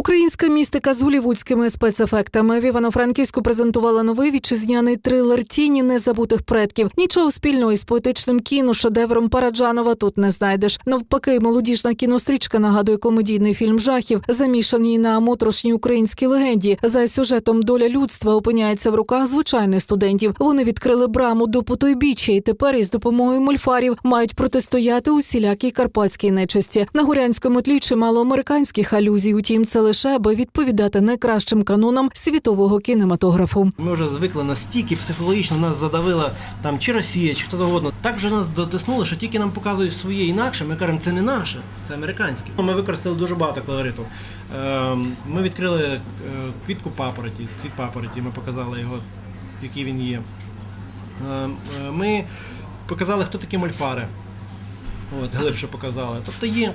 Українська містика з голівудськими спецефектами в Івано-Франківську презентувала новий вітчизняний трилер Тіні незабутих предків. Нічого спільного із поетичним кіно шедевром Параджанова тут не знайдеш. Навпаки, молодіжна кінострічка нагадує комедійний фільм жахів, замішаний на моторошній українській легенді. За сюжетом доля людства опиняється в руках звичайних студентів. Вони відкрили браму до потойбіччя і тепер із допомогою мольфарів мають протистояти усілякій карпатській нечисті. На горянському тлі чимало американських алюзій. Утім, це лише аби відповідати найкращим канонам світового кінематографу. Ми вже звикли настільки психологічно нас задавила там чи Росія, чи хто завгодно. Так вже нас дотиснули, що тільки нам показують своє інакше. Ми кажемо, це не наше, це американське. Ми використали дуже багато колориту. Ем, Ми відкрили е, квітку папороті, цвіт папороті. Ми показали його, який він є. Ем, е, Ми показали, хто такі мольфари. От, глибше показали. Тобто є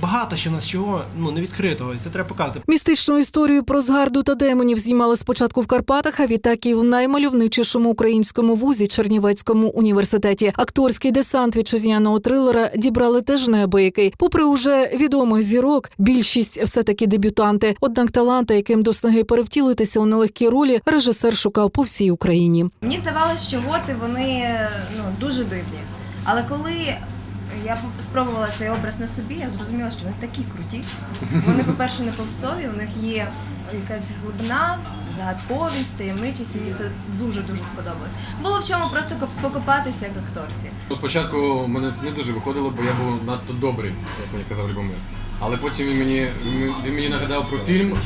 багато ще в нас чого ну, не відкритого, і це треба показувати. Містичну історію про згарду та демонів знімали спочатку в Карпатах, а відтак і в наймальовничішому українському вузі Чернівецькому університеті. Акторський десант вітчизняного трилера дібрали теж неабиякий. Попри уже відомих зірок, більшість все таки дебютанти. Однак таланти, яким до снаги перевтілитися у нелегкі ролі, режисер шукав по всій Україні. Мені здавалося, що готи вони ну дуже дивні. Але коли я спробувала цей образ на собі, я зрозуміла, що вони такі круті. Вони, по-перше, не попсові, у них є якась глибина, загадковість, таємничість, і мені це дуже дуже сподобалось. Було в чому просто покопатися як акторці. Ну, спочатку мене це не дуже виходило, бо я був надто добрий, як мені казав Любомир. Але потім він мені, він мені нагадав про фільм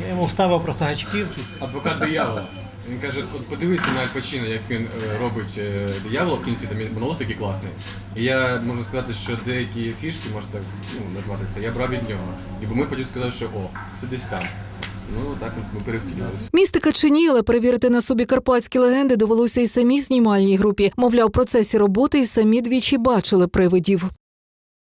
Я йому вставив просто гачків. Адвокат диявола. Він каже, от подивися на Аль Пачино, як він е, робить е, диявола в кінці, там є монолог такий класний. І я можу сказати, що деякі фішки, можна так ну, назвати я брав від нього. І Любомир потім сказав, що о, це десь там. Ну так ми перевтілювалися. Містика чи ні, але перевірити на собі карпатські легенди довелося і самій знімальній групі. Мовляв, в процесі роботи і самі двічі бачили привидів.